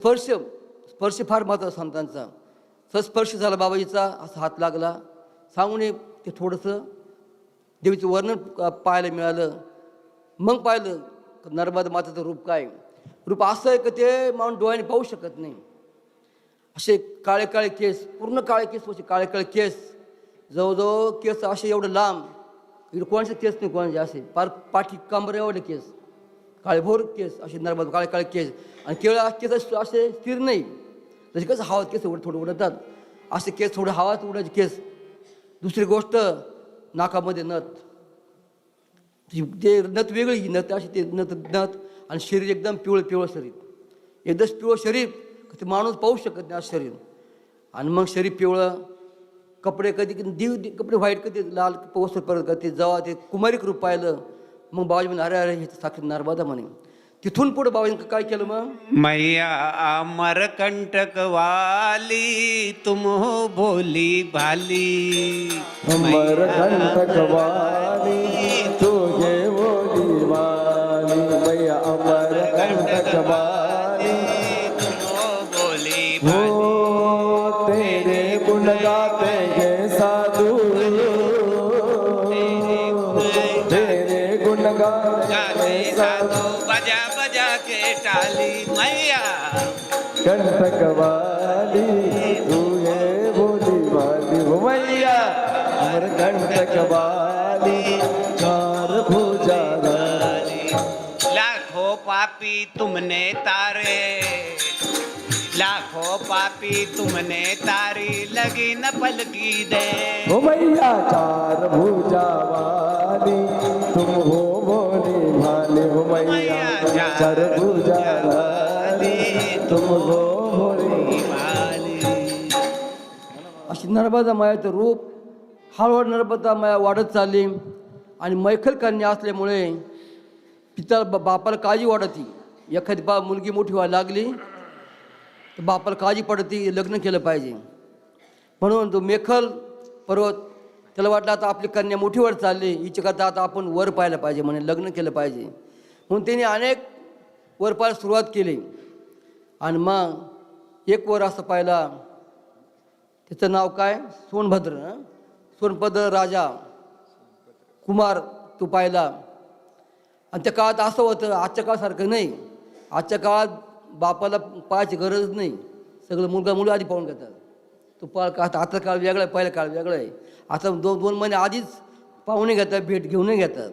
स्पर्श स्पर्श फार महत्त्वाचा संतांचा तर स्पर्श झाला बाबाजीचा असा हात लागला. सांगून ते थोडंसं देवीचं वर्णन पाहायला मिळालं. मग पाहिलं नर्मदा माताचं रूप काय? रूप असं आहे का ते माणूस डोळ्याने पाहू शकत नाही. असे काळे काळे केस पूर्ण काळे केस होते काळे काळे केस. जवळजवळ केस असे एवढं लांब. इकडे कोणाचे केस नाही कोणाचे असे. पार पाठी कांबर एवढे केस. काळेभोर केस असे नर्मद काळे काळे केस. आणि केवळ केस असे- स्थिर नाही. जसे कसं हवात केस उड थोडं उडतात. असे केस थोडं हवात उडायचे केस. दुसरी गोष्ट नाकामध्ये नथ. ते नथ वेगळी नथ अशी ते नथ नथ आणि शरीर एकदम पिवळं पिवळं शरीर. एकदम पिवळं शरीर ते माणूस पाहू शकत नाही असं शरीर. आणि मग शरीर पिवळं कपडे कधी कधी दिव कपडे व्हाईट कधी लाल वस्त्र परत कधी जेव्हा ते कुमारिक रूप पाहिलं मग बाबाजी म्हणे अरे अरे हे तर साक्षी नर्मदा म्हणे. तिथून पुढे बाबाजीनं काय केलं मग? मैया अमर कंटक वाली तुम हो भोली भाली. अमर कंटक वाली. के टाली मैया। कंटक वाली तुझे वो दीवानी हो मैया। कंटक वाली चार भुजा वाली लाखों पापी तुमने तारे लाखों पापी तुमने तारी लगी न पलकी दे। हो मैया चार भुजा वाली तुम हो बोली भाली हो मैया। चार भुजा वाली बोली हो अशी नर्मदा मायाचं रूप हळूहळू नर्मदा माया वाढत चालली आणि मैखल कन्या असल्यामुळे पिता बापाला काळजी वाढती. एखादी बा मुलगी मोठी व्हायला लागली तर बापाला काळजी पडती लग्न केलं पाहिजे. म्हणून तो मेखल पर्वत त्याला वाटलं आता आपली कन्या मोठी वर चालली हिची करता आता आपण वर पाहायला पाहिजे म्हणे लग्न केलं पाहिजे. म्हणून त्यांनी अनेक वर पाहायला सुरुवात केली. आणि मग एक वर असं पाहिला त्याचं नाव काय? सोनभद्र. सोनभद्र राजा. कुमार तो पाहिला. आणि त्या काळात असं होतं आजच्या काळासारखं नाही. आजच्या काळात बापाला पाहायची गरज नाही. सगळं मुलगा मुलं आधी पाहून घेतात. तो पा आता आता काळ वेगळा आहे पहिला काळ वेगळा आहे. आता दोन दोन महिने आधीच पाहुणे घेतात भेट घेऊनही घेतात.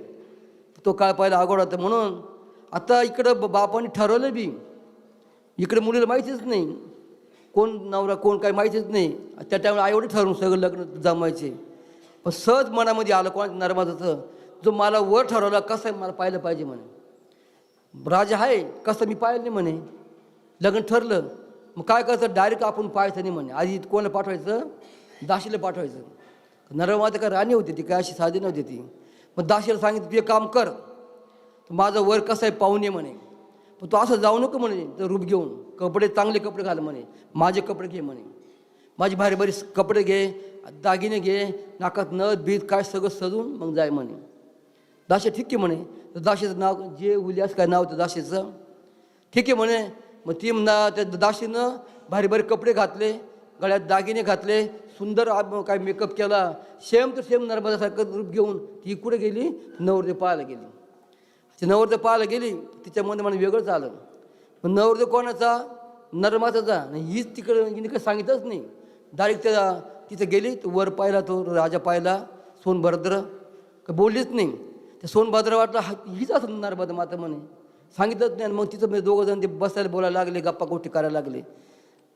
तो काळ पहिला अवघड होता म्हणून. आता इकडं ब- बापाने ठरवलं बी इकडे मुलीला माहितीच नाही. कोण नवरा कोण काय माहितीच नाही. त्या टायमाला आईवडे ठरवून सगळं लग्न जमायचे पण सहज मनामध्ये आलं कोणा नर्मदाचं जो मला वर ठरवला कसं आहे मला पाहिलं पाहिजे म्हणे. राजा आहे कसं मी पाहिलं नाही म्हणे. लग्न ठरलं मग काय करायचं? डायरेक्ट आपण पाहायचं नाही म्हणे. आधी कोणाला पाठवायचं? दाशीला पाठवायचं. नर्मदा काय राणी होती ती काय अशी साधी नव्हती ती. मग दाशीला सांगितलं तू एक काम कर. माझं वर कसं आहे पाहुणे म्हणे. पण तू असं जाऊ नको म्हणे तर रूप घेऊन. कपडे चांगले कपडे घाल म्हणे. माझे कपडे घे म्हणे. माझी भारी भारी कपडे घे दागिने घे नाकात नथ बीत काय सगळं सजून मग जाय म्हणे. दाशे ठीक आहे म्हणे. तर दाशीचं नाव जे उल्यास काय नाव होतं दाशेचं. ठीक आहे म्हणे. मग ती ना त्या दाशीनं भारी भारी कपडे घातले गळ्यात दागिने घातले सुंदर काय मेकअप केला. सेम तर सेम नर्मदासारखं रूप घेऊन ती कुठे गेली? नवरदेव पाहायला गेली. ती नवरदेव पाहायला गेली तिच्यामध्ये मला वेगळंच आलं पण नवरदेव कोणाचा? नरमाचाचा आणि हीच तिकडं हिने काही सांगितलंच नाही. डायरेक्ट त्या तिथं गेली तो वर पाहिला तो राजा पाहिला सोनभद्र. का बोललीच नाही. त्या सोनभद्र वाटलं हा हीच असं नर्मदा माता म्हणे. सांगितलंच नाही. आणि मग तिथं मी दोघं जण ते बसायला बोलायला लागले गप्पा गोष्टी करायला लागले.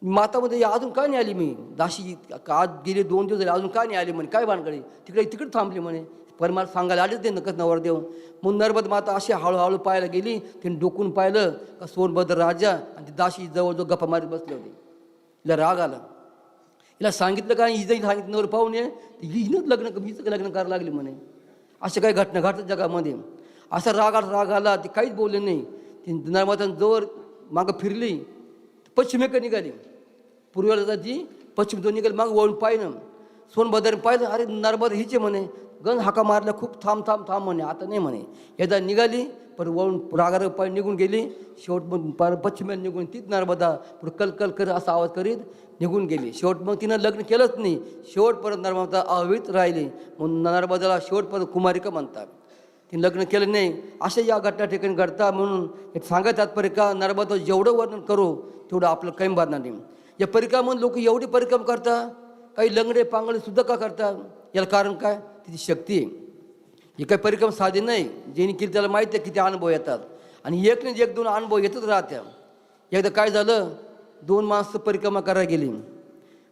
मातामध्ये अजून का नाही आली मी? दाशी आज गेले दोन दिवस झाले अजून का नाही आली म्हणे? काय भानकडे तिकडे तिकडे थांबली म्हणे. पण मला सांगायला आलेच ते नकच नवरदेव मग नर्मद माता अशी हळूहळू पाहायला गेली तिने डोकून पाहिलं का सोनभद्र राजा आणि ती दाशी जवळजवळ गप्पा मारीत बसले होते. हिला राग आला. हिला सांगितलं का हिजं सांगितलं नवर पाहून ये. हिनंच लग्न हीच लग्न करायला लागली म्हणे. अशा काही घटना घडतात जगामध्ये. असा राग आला राग आला ती काहीच बोलले नाही. ती नर्मदान जवळ मागं फिरली पश्चिमेकडे निघाली. पूर्वेला जाती पश्चिम दोन निघाली मागं वळून पाहिलं. सोनभद्राने पाहिलं अरे नर्मदा हिचे म्हणे. गण हाका मारल्या खूप थांब थांब थांब म्हणे. आता नाही म्हणे. एकदा निघाली पर वळून रागार पाय निघून गेली. शेवट मग पार पश्चिमेला निघून तीच नर्मदा पुढे कलकल कर असा आवाज करीत निघून गेली. शेवट मग तिनं लग्न केलंच नाही. शेवटपर्यंत नर्मदा अवित राहिली. म्हणून नर्मदाला शेवटपर्यंत कुमारिका म्हणतात. तिने लग्न केलं नाही. अशा या घटना ठिकाणी घडता म्हणून हे सांगत तात्पर्य का नर्मदा जेवढं वर्णन करू तेवढं आपलं काही भरणार नाही. या परिक्रमामध्ये लोक एवढी परिक्रम करतात. काही लंगडे पांगडे सुद्धा का करतात? याला कारण काय? तिची शक्ती ही काही परिक्रम साधी नाही. ज्यांनी केली त्याला माहिती आहे किती अनुभव येतात. आणि एक नाही एक दोन अनुभव येतच राहत्या एकदा काय झालं? दोन माणसं परिक्रमा करायला गेली.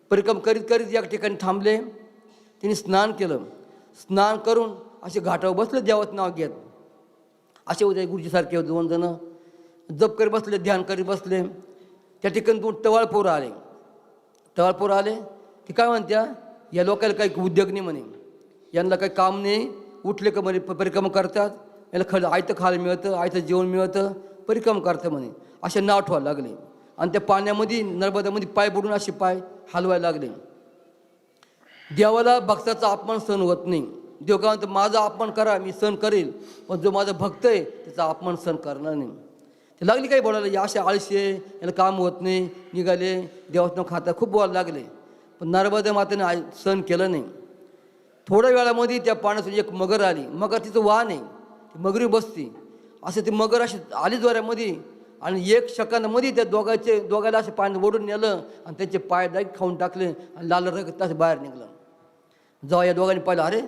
परिक्रम करीत करीत एक ठिकाणी थांबले. त्यांनी स्नान केलं. स्नान करून असे घाटावर बसले देवाचं नाव घेत. असे उद्या गुरुजीसारखे होते दोन जणं. जप करीत बसले ध्यान करीत बसले. त्या ठिकाणी दोन टवाळपोरं आले. टवाळपोरं आले. ते काय म्हणत्या? या लोकांना काही उद्योग नाही म्हणे. यांना काही काम नाही. उठले का म्हणे प- परिक्रमा करतात. याला खड आयतं खायला मिळतं आयतं जेवण मिळतं परिक्रम करतं म्हणे. असे नाव ठेवायला लागले. आणि त्या पाण्यामध्ये नर्मदामध्ये पाय बुडून असे पाय हलवायला लागले. देवाला भक्ताचा अपमान सहन होत नाही. देव काय म्हणतो माझा अपमान करा मी सहन करेल. पण जो माझा भक्त आहे त्याचा अपमान सहन करणार नाही. ते लागली काही बोलायला या असे आळशी आहे याला काम होत नाही निघाले. देवाचं खाता खूप बोलायला लागले. पण नर्मदा मातेने सहन केलं नाही. थोड्या वेळामध्ये त्या पाण्यातून एक मगर आली. मगर तिचं वाहन आहे. ती मगरी बसती. असं ती मगर अशी आली जोऱ्यामध्ये आणि एक शकांमध्ये त्या दोघांचे दोघाला असे पाण्यात ओढून नेलं आणि त्याचे पाय डायरेक्ट खाऊन टाकले आणि लाल रक्त असं बाहेर निघलं. जेव्हा या दोघांनी पाहिलं अरे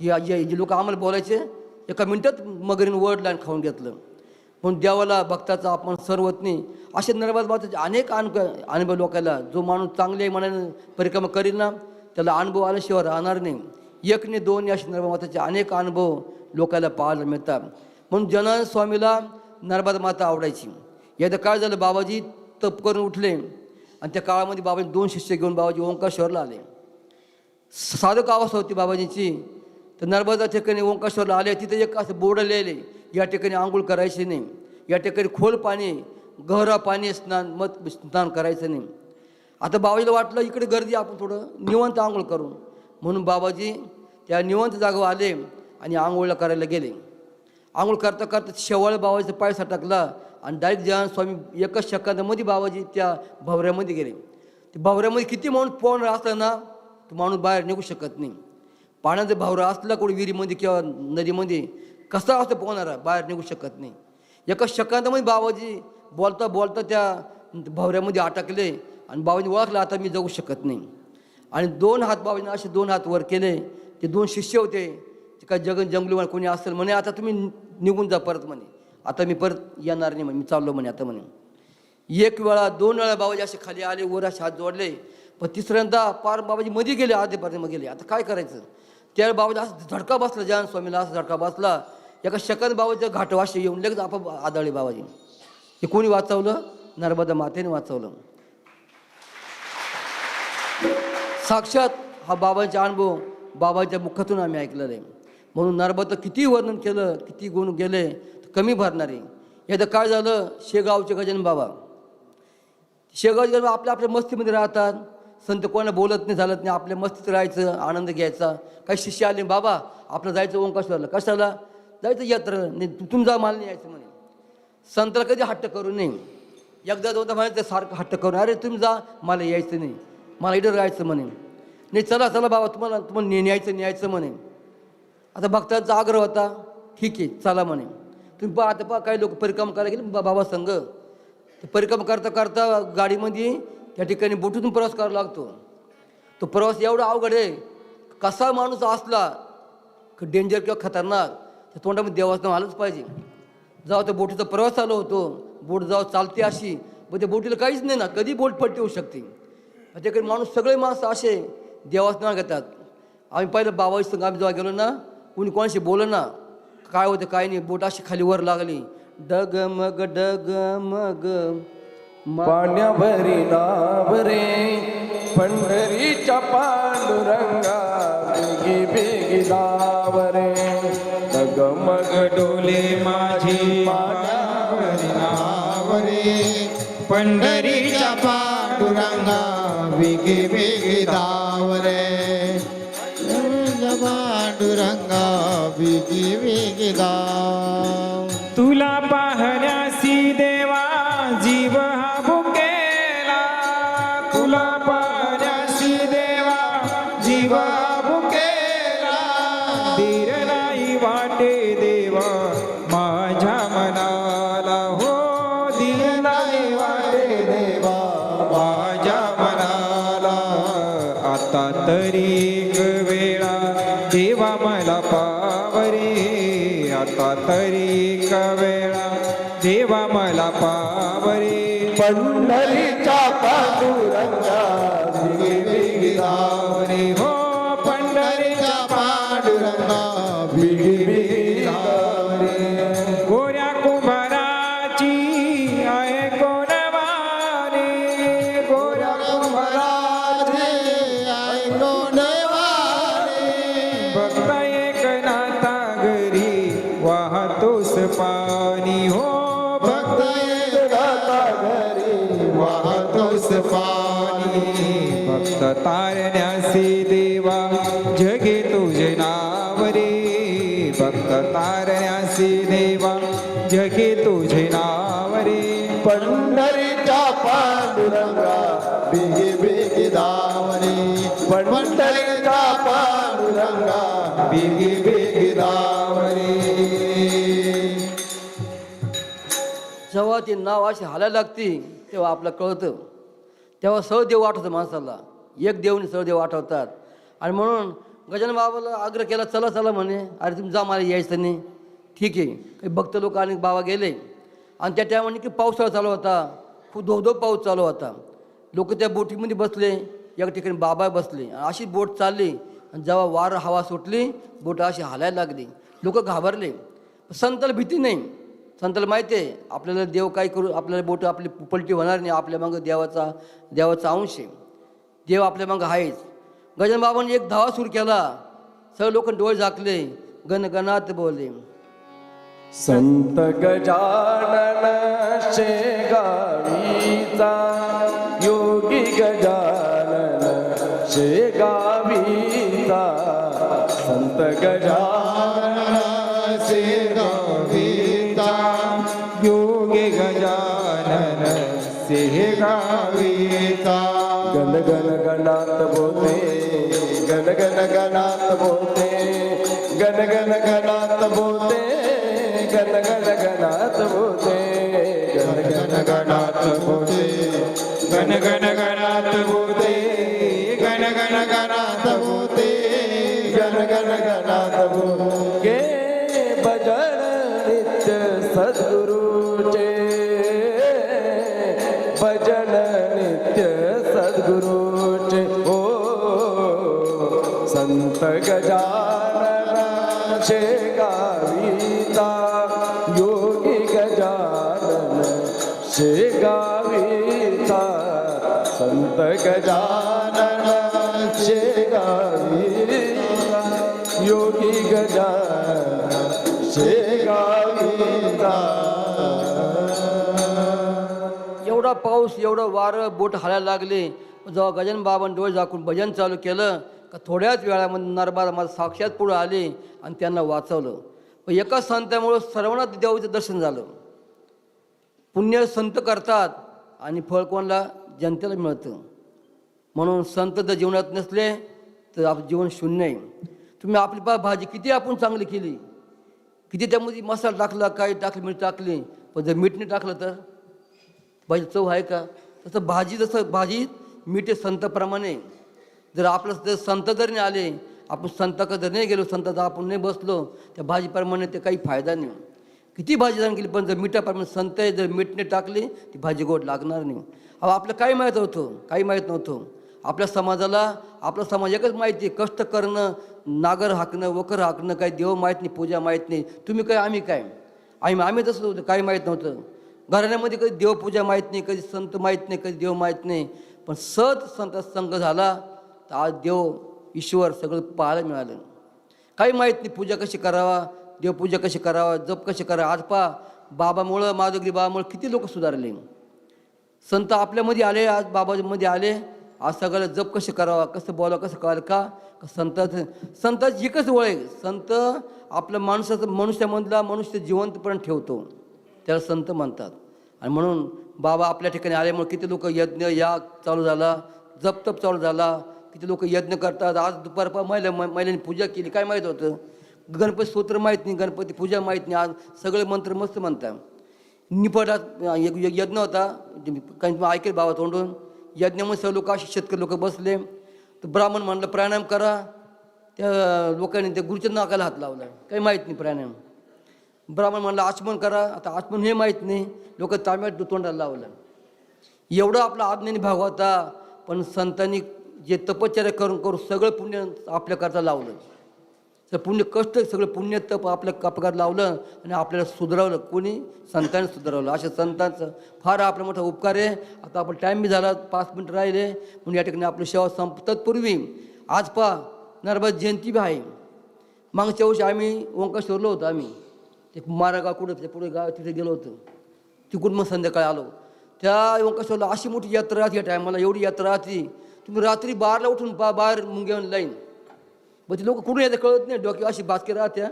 या जे लोक आम्हाला बोलायचे एका मिनटात मगरीनं ओढलं आणि खाऊन घेतलं. पण देवाला भक्ताचा आपण सर्वत नाही असे नर्मदा माताचे अनेक अनुभव अनुभव लोकांना जो माणूस चांगल्या मनाने परिक्रमा करील ना त्याला अनुभव आल्याशिवाय राहणार नाही. एकने दोन असे नर्मदमाताचे अनेक अनुभव लोकांना पाहायला मिळतात. म्हणून जनानंद स्वामीला नर्मदा माता आवडायची. एकदा काळ झालं बाबाजी तप करून उठले. आणि त्या काळामध्ये बाबाजी दोन शिष्य घेऊन बाबाजी ओंकाश्वरला आले. साधक अवस्था होती बाबाजीची. तर नर्मदा ठिकाणी ओंकाश्वरला आले. तिथे एक असं बोर्ड लिहिले. या ठिकाणी आंघोळ करायची नाही. या ठिकाणी खोल पाणी गहरा पाणी स्नान मत स्नान करायचं नाही. आता बाबाजीला वाटलं इकडे गर्दी आपण थोडं निवंत आंघोळ करू. म्हणून बाबाजी त्या निवंत जागेवर आले आणि आंघोळला करायला गेले. आंघोळ करता करता शेवाळ बाबाजीचा पाय सटकला आणि डायरेक्ट जहान स्वामी एकच शकांतामध्ये बाबाजी त्या भवऱ्यामध्ये गेले. ते भवऱ्यामध्ये किती माणूस पोहण असला ना तो माणूस बाहेर निघू शकत नाही. पाण्याचा भावरा असला कोणी विहिरीमध्ये किंवा नदीमध्ये कसा असतो पोहणारा बाहेर निघू शकत नाही. एका शकांतामध्ये बाबाजी बोलता बोलता त्या भावऱ्यामध्ये अटकले आणि बाबाजी ओळखलं आता मी जगू शकत नाही. आणि दोन हात बाबाजीने असे दोन हात वर केले ते दोन शिष्य होते. ते काय जगन जंगली म्हणे कोणी असेल म्हणे आता तुम्ही निघून जा परत म्हणे. आता मी परत येणार नाही म्हणे. मी चाललो म्हणे आता म्हणे. एक वेळा दोन वेळा बाबाजी असे खाली आले वर असे हात जोडले. पण तिसऱ्यांदा पार बाबाजी मध्ये गेले आधे मग गेले. आता काय करायचं? त्या बाबाजी असं धडका बसला जान स्वामीला असं झडका बसला. एका शकत बाबाचं घाटवाशी येऊन लगेच आप आदळले बाबाजी. हे कोणी वाचवलं? नर्मदा मातेने वाचवलं. साक्षात हा बाबांचा अनुभव. बाबाच्या मुखातून आम्ही ऐकलेला आहे म्हणून नर्मदा किती वर्णन केलं किती गुण गेले कमी भरणारे एकदा काय झालं शेगावचे गजानन बाबा. शेगावचे गजानन आपल्या आपल्या मस्तीमध्ये राहतात. संत कोणाला बोलत नाही झालत नाही आपल्या मस्तीत राहायचं आनंद घ्यायचा. काही शिष्य आले बाबा आपलं जायचं ओंकाश्वरला कशाला? जायचं यात्रा नाही तू तुम जा मला नाही यायचं म्हणे. संतला कधी हट्ट करू नये. एकदा दोनदा म्हणायचं सारखं हट्ट करून अरे तुम्ही जा मला यायचं नाही. मला इथं राहायचं म्हणे. नाही चला चला बाबा तुम्हाला तुम्हाला न्यायचं न्यायचं म्हणे आता भक्तांचा आग्रह होता ठीक आहे चला म्हणे तुम्ही पहा आता पहा काही लोक परिक्रम करायला गेले बा- बाबा संघ. ते परिक्रम करता करता गाडीमध्ये त्या ठिकाणी बोटीतून प्रवास करावा लागतो. तो प्रवास एवढा अवघड आहे. कसा माणूस असला डेंजर किंवा खतरनाक त्या तोंडामध्ये देवाचं नाव आलंच पाहिजे. जाऊ त्या बोटीचा प्रवास चालू होतो. बोट जाऊ चालते अशी. मग त्या बोटीला काहीच नाही ना कधी बोट पट्टी होऊ शकते. त्याकडे माणूस सगळे माणसं असे देवास्थान घेतात. आम्ही पहिलं बाबाजी संघ आम्ही जेव्हा गेलो ना कोणी कोणाशी बोलो ना काय होतं काय नाही बोट अशी खाली वर लागली. डग मग डग मग पाण्याभरी पाण्यावरी नावरे पंढरीच्या पांडुरंगा बेगी बेगी दावरे डगमग डोले माझी पाण्यावरी नावरे पंढरीच्या पांडुरंगा वेगे वेगे दावरे पांडुरंगा वेगे वेगे दाव तुला आता तरी वेळा देवा मला पावरे. आता तरी वेळा देवा मला पावरे. पंढरीच्या पांडुरंग भक्त तारण्यासी देवा जगे तुझे नाव रे पंढरीच्या पांडुरंगा बिगी बिगी धावणे पंढरीच्या पांडुरंगा बिगी बिगी धावणे जेव्हा ते नाव असे हालायला लागते तेव्हा आपलं कळतं. तेव्हा सहदेव आठवतं माणसाला. एक देवनी सहदेव आठवतात. आणि म्हणून गजानन बाबाला आग्रह केला चला चला म्हणे. अरे तुम्ही जा मला यायचं नाही. ठीक आहे. काही भक्त लोक आणि बाबा गेले. आणि त्या टायमाने की पावसाळा चालू होता. खूप धोधो पाऊस चालू होता. लोक त्या बोटीमध्ये बसले. एका ठिकाणी बाबा बसले. अशी बोट चालली. आणि जेव्हा वार हवा सुटली बोट अशी हालायला लागली. लोक घाबरले. संताला भीती नाही. संताला माहिती आहे आपल्याला देव काय करू आपल्याला बोट आपली पलटी होणार नाही. आपल्या मागं देवाचा देवाचा अंश आहे. देव आपल्या मागं आहेच गजानन बाबांनी एक धावा सुरू केला. सर्व लोक डोळे झाकले. गणगणात बोलले. संत गजानन शेगावीचा योगी गजानन शेगावीचा. संत गजानन शेगावीचा योगे गजानन शेगावीचा. गण गण गणात बोते गण गण गणात बोते गण गण गणात बोते गण गण गणात बोते गण गण गणात बोते गण गण गणात बोते गण गण गणात बोते गण गण गणात बोलते. भजन नित्य सद्गुरुचे संत गजानन शेगावीता योगी गजानन शेगावीता संत गजानन गाविता योगी गजानन गाविता। एवढा पाऊस एवढं वारं बोट हालायला लागले. जेव्हा गजान बाबांनी डोळे झाकून भजन चालू केलं का थोड्याच वेळामध्ये नरबार मला साक्षात पुढं आले आणि त्यांना वाचवलं. पण एका संतामुळं सर्वांना देवाचं दर्शन झालं. पुण्य संत करतात आणि फळ कोणाला जनतेला मिळतं. म्हणून संत जर जीवनात नसले तर आपलं जीवन शून्य आहे. तुम्ही आपली पा भाजी किती आपण चांगली केली? किती त्यामध्ये मसाला टाकला काही टाकली मीठ टाकली पण जर मीठ नाही टाकलं तर? भाजी चव आहे का? तसं भाजी जसं भाजी मीठ आहे संतप्रमाणे जर आपलं जर संत जर नाही आले आपण संताकडे जर नाही गेलो संताचा आपण नाही बसलो त्या भाजीप्रमाणे ते काही फायदा नाही. किती भाजी जाण केली पण जर मिठाप्रमाणे संत आहे जर मीठ नाही टाकली ती भाजी गोड लागणार नाही. अहो आपलं काही माहीत होतं काही माहीत नव्हतं. आपल्या समाजाला आपला समाज एकच माहिती आहे कष्ट करणं नागर हाकणं वकर हाकणं काही देव माहीत नाही पूजा माहीत नाही. तुम्ही काय आम्ही काय? आम्ही आम्ही तसं होतं काही माहीत नव्हतं. घराण्यामध्ये कधी देवपूजा माहीत नाही कधी संत माहीत नाही कधी देव माहीत नाही. पण सत संत संघ झाला तर आज देव ईश्वर सगळं पाहायला मिळालं. काही माहीत नाही पूजा कशी करावा देवपूजा कशी करावा जप कशी करावा. आज पा बाबामुळं माधवगिरी बाबामुळं किती लोक सुधारले. संत आपल्यामध्ये आले आज बाबामध्ये आले. आज सगळं जप कसे करावा कसं बोलावं कसं कळालं का? संत संताची एकच ओळख? आहे. संत आपल्या माणसाचं मनुष्यामधला मनुष्य जिवंतपणे ठेवतो. त्याला संत म्हणतात. आणि म्हणून बाबा आपल्या ठिकाणी आल्यामुळे किती लोक यज्ञ याग चालू झाला जपतप चालू झाला. किती लोक यज्ञ करतात. आज दुपार महिला महिलांनी पूजा केली. काय माहीत होतं? गणपती स्तोत्र माहीत नाही गणपती पूजा माहीत नाही. आज सगळे मंत्र मस्त म्हणतात. निपटात एक एक यज्ञ होता. काही ऐकेल बाबा तोंडून. यज्ञामध्ये सर्व लोक असे शेतकरी लोक बसले. तर ब्राह्मण म्हणलं प्राणायाम करा. त्या लोकांनी त्या गुरुच्या नाकाला हात लावला. काही माहीत नाही प्राणायाम. ब्राह्मण म्हणलं आचमन करा. आता आचमन हे माहीत नाही. लोक तांब्यात तोंडाला लावलं. एवढं आपला आज्ञानी भाग होता. पण संतांनी जे तपश्चर्या करून करून सगळं पुण्य आपल्याकरता लावलं. तर पुण्य कष्ट सगळं पुण्य तप आपल्या कपकात लावलं आणि आपल्याला सुधारवलं. कोणी? संतांनी सुधारवलं. अशा संतांचं फार आपला मोठा उपकार आहे. आता आपण टाईम बी झाला पाच मिनिट राहिले. म्हणून या ठिकाणी आपली सेवा संप तत्पूर्वी आज पहा नर्मदा जयंती बी आहे. मागच्या वर्षी आम्ही ओंकाश्वरलो होतो आम्ही. ते मारागाव कुठं त्या पुढे गाव तिथे गेलो होतो. तिकडून मग संध्याकाळी आलो. त्या ओंकाश्वरला अशी मोठी यात्रा राहते या टायमाला एवढी यात्रा राहते तुम्ही रात्री बारला उठून बा बाहेर मुंग्यावर लाईन. मग ती लोक कुठून येतं कळत नाही. डोक्यावर अशी बासके राहत्या.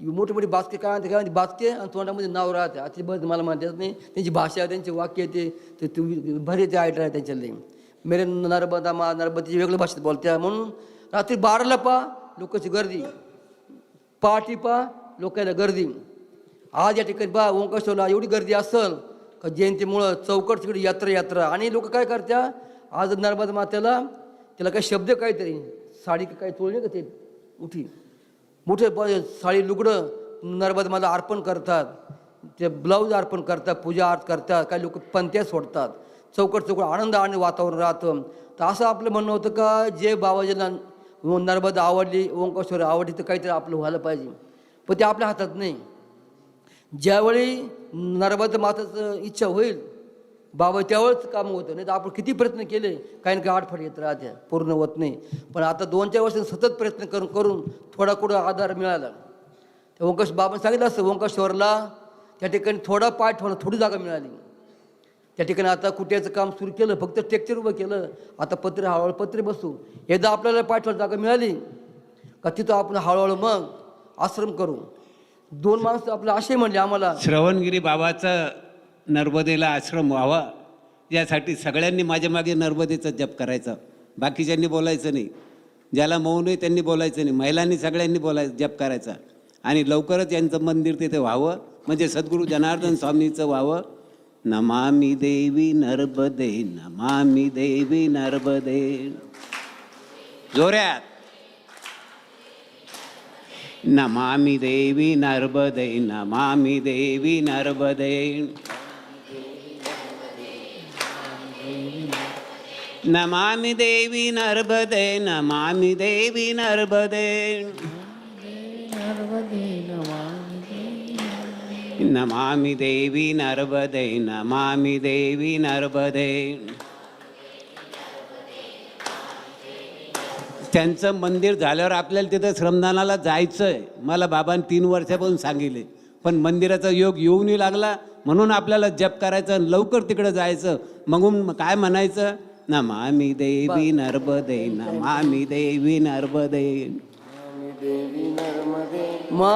मोठी मोठी बासके काय म्हणते काय म्हणते आणि तोंडामध्ये नाव राहते आता बस मला म्हणता येत नाही. त्यांची भाषा त्यांचे वाक्य ते ते तुम्ही भरे ते आयट आहे त्यांच्यातले मेरे नर्मदा मा नर्मदेची वेगळ्या भाषेत बोलत्या. म्हणून रात्री बाराला पा लोकांची गर्दी. पहाटी पा लोकांना गर्दी. आज या ठिकाणी बा ओंकाशोला एवढी गर्दी असेल का जयंतीमुळं चौकट तिकडे यात्रा यात्रा. आणि लोक काय करत्या? आज नर्मद मातेला त्याला काही शब्द काहीतरी साडी का काही चोळली का ते उठी. मोठे साडी लुगडं नर्मद मला अर्पण करतात. ते ब्लाऊज अर्पण करतात पूजा अर्थ करतात काही लोक पंत्या सोडतात. चौकट चौकट आनंद आणि वातावरण राहतं. तर असं आपलं म्हणणं होतं का जे बाबाजीला नर्मदा आवडली ओंकाश्वर आवडली तर काहीतरी आपलं व्हायला पाहिजे. पण ते आपल्या हातात नाही. ज्यावेळी नर्मदा माताचं इच्छा होईल बाबा त्यावेळेच काम होतं. नाही तर आपण किती प्रयत्न केले काही ना काही आठफड येत राहत्या पूर्ण होत नाही. पण आता दोन चार वर्ष सतत प्रयत्न करून करून थोडा कुठं आधार मिळाला. त्या ओंकाश बाबांनी सांगितलं असतं ओंकाश्वरला त्या ठिकाणी थोडा पाय ठेवला थोडी जागा मिळाली. त्या ठिकाणी आता कुट्याचं काम सुरू केलं फक्त टेक्चर उभं केलं. आता पत्रे हळूहळू पत्रे बसू. एकदा आपल्याला पाठवायला जागा मिळाली का तिथं आपण हळूहळू मग आश्रम करू. दोन माणसं आपलं असे म्हणले आम्हाला. श्रवणगिरी बाबाचं नर्मदेला आश्रम व्हावा यासाठी सगळ्यांनी माझ्या मागे नर्मदेचा जप करायचा. बाकीच्यांनी बोलायचं नाही. ज्याला मौन आहे त्यांनी बोलायचं नाही. महिलांनी सगळ्यांनी बोलाय जप करायचा. आणि लवकरच यांचं मंदिर तिथे व्हावं म्हणजे सद्गुरू जनार्दन स्वामीचं व्हावं. नमामी देवी नर्मदे नमामी देवी नर्मदे. जोऱ्यात नमामी देवी नर्मदे नमामी देवी नर्मदे. नमामि देवी नर्मदे नमामि देवी नर्मदे। नमामि देवी नर्मदे नमामि देवी नर्मदे। त्यांचं मंदिर झाल्यावर आपल्याला तिथं श्रमदानाला जायचं आहे मला बाबांनी तीन वर्षापासून सांगितले पण मंदिराचा योग येऊनही लागला. म्हणून आपल्याला जप करायचं लवकर तिकडं जायचं. मग काय म्हणायचं? नमामि देवी नर्मदे नमामि देवी नर्मदे. मा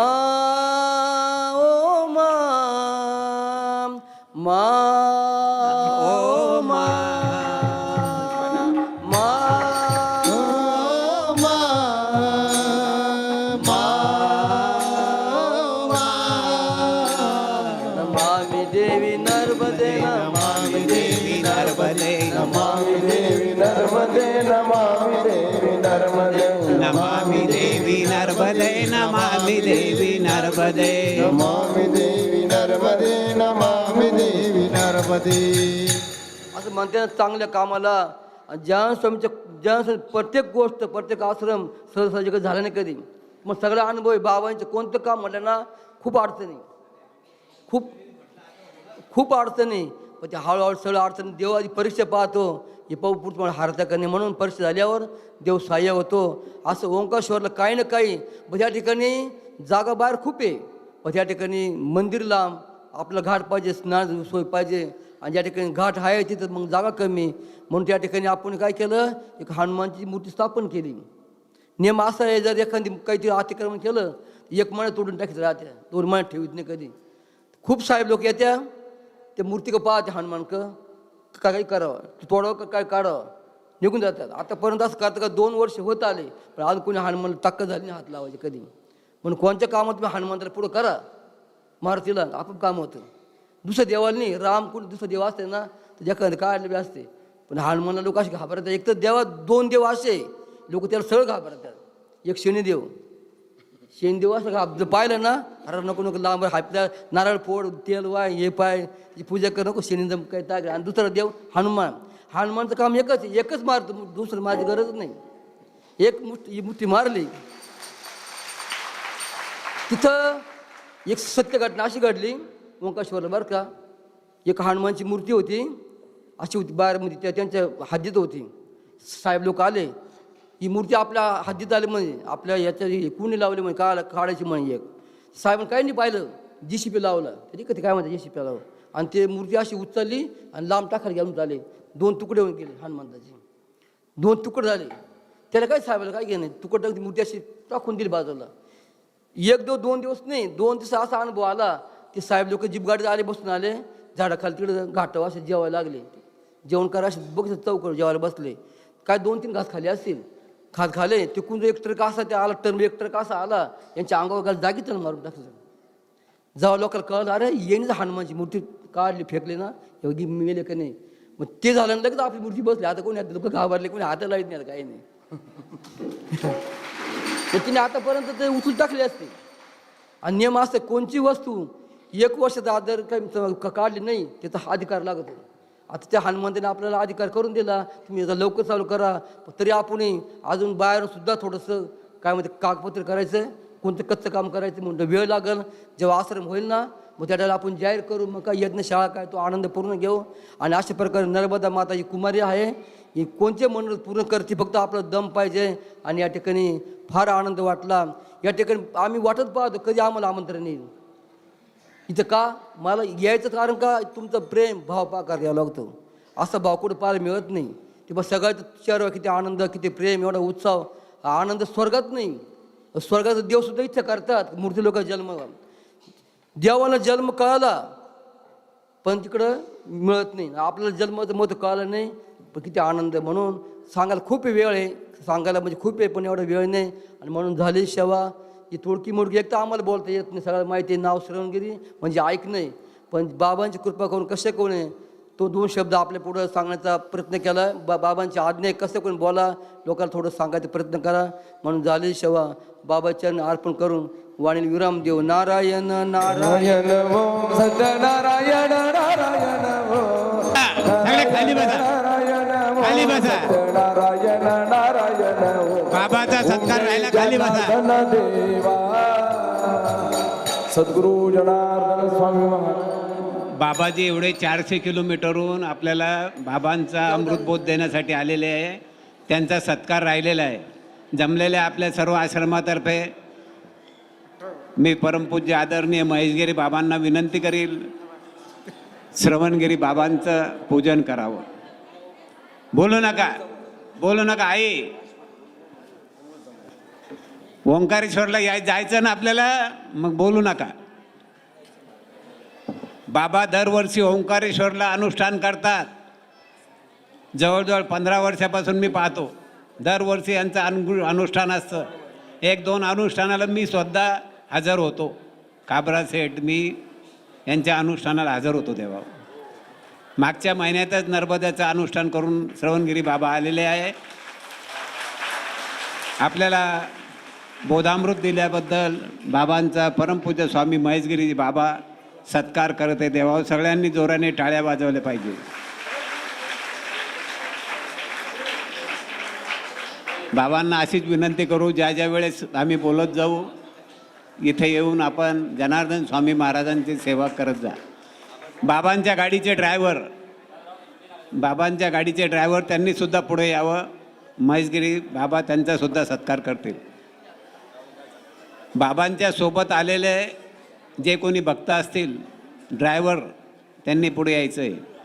ओ मा मा देवी नर्मदे। नमामि देवी नर्मदे नमामि देवी नर्मदे। असं म्हणते ना चांगल्या कामाला ज्या स्वामीच्या स्वामी प्रत्येक गोष्ट प्रत्येक आश्रम सहज झालं नाही कधी. मग सगळा अनुभव आहे बाबांचं कोणतं काम म्हटलं ना खूप अडचणी. खूप खूप अडचणी. पण ते हळूहळू सगळं अडचणी देव आधी परीक्षा पाहतो. हे पाहू पुढचं मला हारता करणे म्हणून परीक्षा झाल्यावर देव सहाय्य होतो. असं ओंकाश्वरला काही ना काही मग त्या ठिकाणी जागा बाहेर खूप आहे. पण त्या ठिकाणी मंदिर लांब आपलं घाट पाहिजे स्नान सोय पाहिजे. आणि ज्या ठिकाणी घाट आहे तिथं मग जागा कमी. म्हणून त्या ठिकाणी आपण काय केलं? एक हनुमानची मूर्ती स्थापन केली. नियम असा आहे जर एखादी काहीतरी अतिक्रमण केलं एक महिना तोडून टाकीत राहत्या. दोन महिन्यात ठेवीत नाही कधी. खूप साहेब लोक येत्या. ते मूर्ती का पाहते हनुमान का? काही करावं? तोडावं का काय काढावं? निघून जातात. आतापर्यंत असं करतं का दोन वर्ष होत आले. पण आज कोणी हनुमान ताकद झाली नाही हात लावायचे कधी. म्हणून कोणत्या कामात तुम्ही हनुमंताला पुढं करा? मारुतीला आपण काम होतं. दुसऱ्या देवाला राम कोणी दुसरं देव असते ना तर ज्याकडे काढले बी असते. पण हनुमानला लोक असे घाबरतात. एक तर देवा दोन देव असे लोक त्याला सरळ घाबरतात. एक शनिदेव शनिदेव असं घाब पाहिलं ना अरे नको नको लांब हापल्या नारळ फोड तेल वाय हे पाय पूजा कर नको शनिदेव काय ताग आणि दुसरा देव हनुमान. हनुमानचं काम एकच एकच मारतो दुसरं माझी गरज नाही. एक मुठी ही मुठी मारली तिथं एक सत्य घटना अशी घडली ओंकाश्वरला बरं का. एक हनुमानची मूर्ती होती अशी होती बाहेरमध्ये त्या त्यांच्या हद्दीत होती. साहेब लोक आले ही मूर्ती आपल्या हद्दीत आली म्हणजे आपल्या याच्या कुणी लावली म्हणजे का काढायची म्हणे एक. साहेब काही नाही पाहिलं जी सी पी लावलं. तरी कधी काय म्हणतात जी सी पी लावलं. आणि ते मूर्ती अशी उचलली आणि लांब टाकायला घेऊन झाले. दोन तुकडे होऊन गेले हनुमंताचे. दोन तुकडे झाले. त्याला काय साहेबाला काय घेणे तुकडं ती मूर्ती अशी टाकून दिली बाजूला. एक दो दोन दिवस नाही दोन दिवस असा अनुभव आला ते साहेब लोक जीप गाडीत आले बसून आले झाडाखाली तिकडे घाटावर असे जेवायला लागले. जेवण करा असे बघ चौकड जेवायला बसले. काय दोन तीन घास खाली असतील? खात खाले तिकून जो एक ट्रक असा ते आला टर्म एक ट्रक असा आला यांच्या अंगावर घाल जागी तर मारून टाकलं जेव्हा लोकांना कळलं अरे येणे हनुमानची मूर्ती काढली फेकली ना एवढी मेले का नाही. मग ते झालं ना लगेच आपली मूर्ती बसली. आता कोणी लोक घाबरले कोणी हाताला येत नाही काही नाही. तर तिने आतापर्यंत ते उचलून टाकले असते. आणि नियम असते कोणची वस्तू एक वर्षाचा आदर काही काढली नाही त्याचा हा अधिकार लागतो. आता त्या हनुमंताने आपल्याला अधिकार करून दिला तुम्ही आता लवकर चालू करा. तरी आपण अजून बाहेरून सुद्धा थोडंसं काय म्हणते कागदपत्र करायचं कोणतं कच्चं काम करायचं म्हणून वेळ लागेल. जेव्हा आश्रम होईल ना मग त्याला आपण जाहीर करू. मग काय यज्ञशाळा काय तो आनंद पूर्ण घेऊ. आणि अशा प्रकारे नर्मदा माता ही कुमारी आहे. ही कोणते मंडळ पूर्ण करते फक्त आपला दम पाहिजे आणि या ठिकाणी फार आनंद वाटला. या ठिकाणी आम्ही वाटत पाहतो कधी आम्हाला आमंत्रण येईल. इथं का? मला यायचं कारण का? तुमचं प्रेम भाव पाकार यावं लागतो. असा भाव कुठं पाहायला मिळत नाही. ते बस सगळ्यात चेहऱ्यावर किती आनंद किती प्रेम एवढा उत्साह. हा आनंद स्वर्गात नाही. स्वर्गाचा देवसुद्धा इच्छा करतात. मूर्ती लोक जन्म देवाला जन्म कळाला. पण तिकडं मिळत नाही. आपल्याला जन्माचं मत कळालं नाही. पण किती आनंद आहे म्हणून सांगायला खूप वेळ आहे. सांगायला म्हणजे खूप आहे पण एवढा वेळ नाही. आणि म्हणून झाली सेवा. ही थोडकी मोडकी एक तर आम्हाला बोलता येत नाही सगळ्याला माहिती आहे नाव श्रवणगिरी म्हणजे ऐक नाही. पण बाबांची कृपा करून कसे कोण आहे तो दोन शब्द आपल्या पुढं सांगण्याचा प्रयत्न केला. बा बाबांची आज्ञा आहे, कसं कोण बोला लोकांना थोडं सांगायचा प्रयत्न करा. म्हणून झाली सेवा. बाबाचरण अर्पण करून वाणील विराम देव नारायण नारायण नारायण नारायण खाली बसा. नारायण खाली बसा. सत्यनारायण नारायण वो बाबाचा सत्कार राहिला खाली बसा. देवा. सद्गुरु जनार्दन स्वामी महाराज. बाबाजी एवढे चारशे किलोमीटरहून आपल्याला बाबांचा अमृतबोध देण्यासाठी आलेले आहे. त्यांचा सत्कार राहिलेला आहे. जमलेल्या आपल्या सर्व आश्रमातर्फे मी परमपूज्य आदरणीय महेशगिरी बाबांना विनंती करील. श्रवणगिरी बाबांचं पूजन करावं. बोलू नका. बोलू नका आई. ओंकारेश्वरला याय जायचं ना आपल्याला? मग बोलू नका. बाबा दरवर्षी ओंकारेश्वरला अनुष्ठान करतात. जवळजवळ पंधरा वर्षापासून मी पाहतो. दरवर्षी यांचं अनु अनुष्ठान असतं. एक दोन अनुष्ठानाला मी स्वतः हजर होतो. काबरा सेठ मी यांच्या अनुष्ठानाला हजर होतो तेव्हा. मागच्या महिन्यातच नर्मदाचं अनुष्ठान करून श्रवणगिरी बाबा आलेले आहे. आपल्याला बोधामृत दिल्याबद्दल बाबांचा परमपूज्य स्वामी महेशगिरी बाबा सत्कार करत आहे देवा सगळ्यांनी जोराने टाळ्या वाजवल्या पाहिजे. बाबांना अशीच विनंती करू ज्या ज्या वेळेस आम्ही बोलत जाऊ इथे येऊन आपण जनार्दन स्वामी महाराजांची सेवा करत जा. बाबांच्या गाडीचे ड्रायव्हर. बाबांच्या गाडीचे ड्रायव्हर त्यांनी सुद्धा पुढे यावं. महेशगिरी बाबा त्यांचा सुद्धा सत्कार करतील. बाबांच्या सोबत आलेले जे कोणी भक्त असतील ड्रायव्हर त्यांनी पुढे यायचं आहे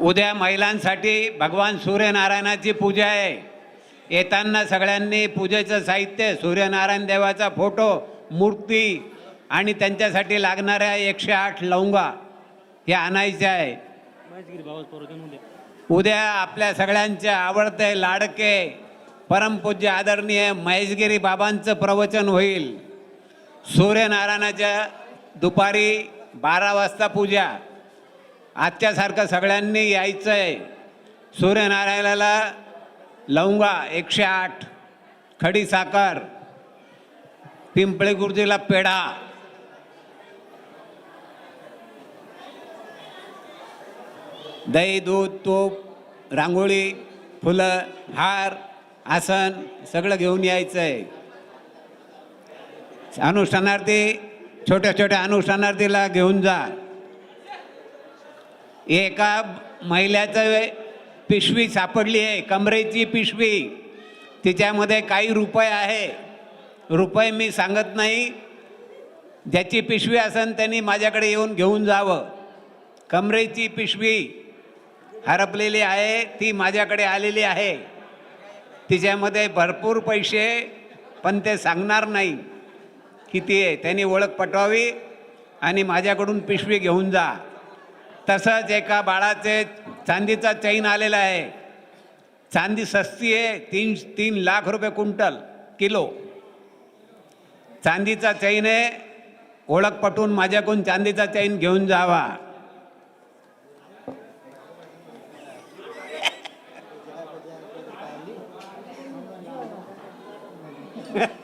उद्या महिलांसाठी भगवान सूर्यनारायणाची पूजा आहे. येताना सगळ्यांनी पूजेचं साहित्य सूर्यनारायण देवाचा फोटो मूर्ती आणि त्यांच्यासाठी लागणाऱ्या एकशे आठ लवंगा हे आणायचे आहे. उद्या आपल्या सगळ्यांचे आवडते लाडके परमपूज्य आदरणीय महेशगिरी बाबांचं प्रवचन होईल. सूर्यनारायणाच्या दुपारी बारा वाजता पूजा. आजच्यासारखं सगळ्यांनी यायचं आहे सूर्यनारायणाला लवंगा एकशे आठ खडी साखर पिंपळे गुरुजीला पेढा. दही दूध तूप रांगोळी फुलं हार आसन सगळं घेऊन यायचं आहे अनुष्ठानार्थी छोट्या छोट्या अनुष्ठानार्थीला घेऊन जा. एका महिलाचं पिशवी सापडली आहे कमरेची पिशवी. तिच्यामध्ये काही रुपये आहे. रुपये मी सांगत नाही. ज्याची पिशवी असेल त्यांनी माझ्याकडे येऊन घेऊन जावं. कमरेची पिशवी हरपलेली आहे ती माझ्याकडे आलेली आहे. तिच्यामध्ये भरपूर पैसे पण ते सांगणार नाही किती आहे. त्यांनी ओळख पटवावी आणि माझ्याकडून पिशवी घेऊन जा. तसंच एका बाळाचे चांदीचा चैन आलेला आहे. चांदी सस्ती आहे तीन तीन लाख रुपये क्विंटल किलो. चांदीचा चैन आहे ओळख पटवून माझ्याकडून चांदीचा चैन घेऊन जावा.